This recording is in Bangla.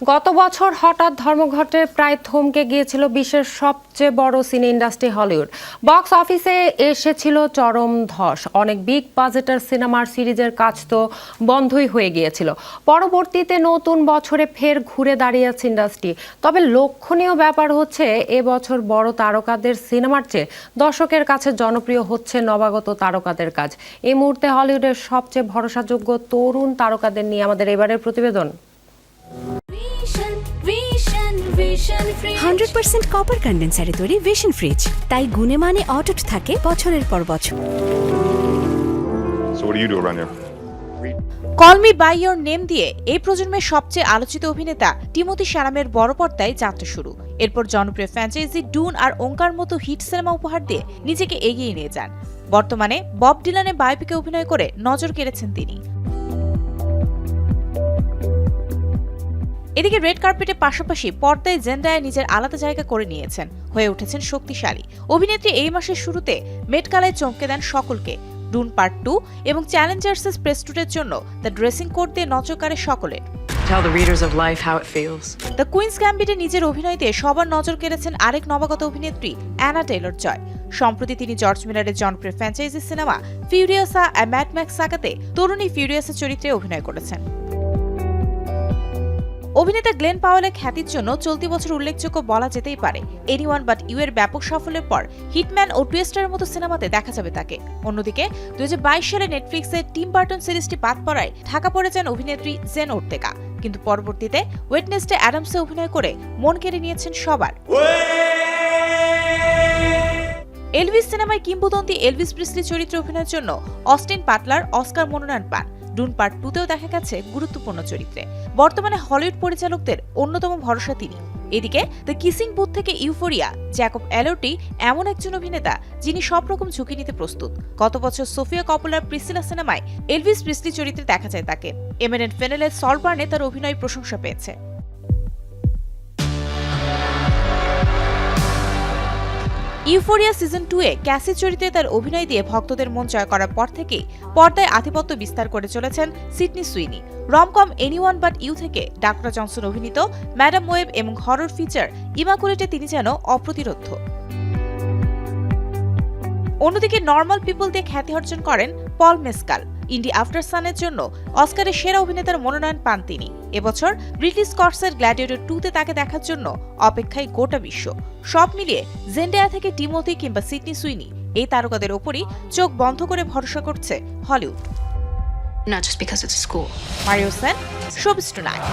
গত বছর হঠাৎ ধর্মঘটে প্রায় থমকে গিয়েছিল বিশ্বের সবচেয়ে বড় সিনে ইন্ডাস্ট্রি হলিউড। বক্স অফিসে এসেছিল চরম ধস। অনেক বিগ বাজেটের সিনেমার সিরিজের কাজ তো বন্ধই হয়ে গিয়েছিল। পরবর্তীতে নতুন বছরে ফের ঘুরে দাঁড়িয়েছে ইন্ডাস্ট্রি। তবে লক্ষণীয় ব্যাপার হচ্ছে এবছর বড় তারকাদের সিনেমার চেয়ে দর্শকের কাছে জনপ্রিয় হচ্ছে নবাগত তারকাদের কাজ। এই মুহূর্তে হলিউডের সবচেয়ে ভরসাযোগ্য তরুণ তারকাদের নিয়ে আমাদের এবারের প্রতিবেদন। হান্ড্রেড পার্সেন্ট কপার কন্ডেন্সারে তৈরি ভিশন ফ্রিজ তাই গুণে মানে অটুট থাকে বছরের পর বছর। So what do you do around here? Call me by your name দিয়ে এই প্রজন্মের সবচেয়ে আলোচিত অভিনেতা টিমোথি শ্যারামের বড় পর্দায় যাত্রা শুরু। এরপর জনপ্রিয় ফ্র্যাঞ্চাইজি ডুন আর ওঙ্কার মতো হিট সিনেমা উপহার দিয়ে নিজেকে এগিয়ে নিয়ে যান। বর্তমানে বব ডিলানে বায়োপিকে অভিনয় করে নজর কেড়েছেন তিনি। এদিকে রেড কার্পেটের পাশাপাশি পর্দায় জেন্ডায় নিজের আলাদা জায়গা করে নিয়েছেন হয়ে উঠেছেন শক্তিশালী। অভিনেত্রী এই মাসের শুরুতে মেটকালায় চমকে দেন সকলকে। ডুন পার্ট টু এবং চ্যালেঞ্জার্সেস প্রেস টুরের জন্য দ্য ড্রেসিং কোড দিয়ে নজর কাড়ে সকলের। Tell the readers of life how it feels. The Queen's গ্যাম্বিটে নিজের অভিনয় দিয়ে সবার নজর কেড়েছেন আরেক নবাগত অভিনেত্রী অ্যানা টেইলর জয়। সম্প্রতি তিনি জর্জ মিলারের জনপ্রিয় franchise cinema Furiosa mad Max সাগাতে তরুণী ফিউরিয়াসা চরিত্রে অভিনয় করেছেন। অভিনেতা গ্লেন পাওয়েলের খ্যাতির জন্য চলতি বছর উল্লেখযোগ্য বলা যেতেই পারে। এনিওয়ান বাট ইউ এর ব্যাপক সাফল্যের পর হিটম্যান ও টুয়েস্টারের মতো সিনেমাতে দেখা যাবে তাকে। অন্যদিকে, দুই হাজার বাইশ সালে নেটফ্লিক্সে টিম বার্টন সিরিজটি বাদ পড়ায় ঢাকা পড়ে যান অভিনেত্রী জেন ওর্তেকা কিন্তু পরবর্তীতে ওয়েটনেসডে অ্যাডামসে অভিনয় করে মন কেড়ে নিয়েছেন সবার। এলভিস সিনেমায় কিংবদন্তি এলভিস প্রিসলি চরিত্রে অভিনয়ের জন্য অস্টিন পাটলার অস্কার মনোনয়ন পান। ডুন পার্ট টুতেও দেখা গেছে গুরুত্বপূর্ণ চরিত্রে। বর্তমানে হলিউড পরিচালকদের অন্যতম ভরসা তিনি। এদিকে দ্য কিসিং বুথ থেকে ইউফোরিয়া, জ্যাকব অ্যালোটি এমন একজন অভিনেতা যিনি সব রকম ঝুঁকি নিতে প্রস্তুত। গত বছর সোফিয়া কপোলার প্রিসিলা সিনেমায় এলভিস প্রিসলি চরিত্রে দেখা যায় তাকে। এমিনেন্ট ফেনেলের সলবার্নে তার অভিনয় প্রশংসা পেয়েছে। ইউফোরিয়া সিজন টু এ ক্যাসি চরিত্রে তার অভিনয় দিয়ে ভক্তদের মন জয় করার পর থেকেই পর্দায় আধিপত্য বিস্তার করে চলেছেন Sydney Sweeney. Romcom Anyone But You থেকে ডাক্তার জনসন অভিনীত ম্যাডাম ওয়েব এবং হরর ফিচার ইমাকুলেটে তিনি যেন অপ্রতিরোধ্য। অন্যদিকে নর্মাল পিপল দিয়ে খ্যাতি অর্জন করেন পল মেসকাল ইন্ডি আফটার সানের জন্য অস্কারের সেরা অভিনেতার মনোনয়ন পান তিনি। এবছর ব্রিটিশ স্কটসের গ্ল্যাডিয়েটর টুতে তাকে দেখার জন্য অপেক্ষায় গোটা বিশ্ব। সব মিলিয়ে জেন্ডেয়া থেকে টিমোথি কিংবা সিডনি সুইনি এই তারকাদের ওপরই চোখ বন্ধ করে ভরসা করছে Hollywood. Not just because it's a school. Sen showbiz tonight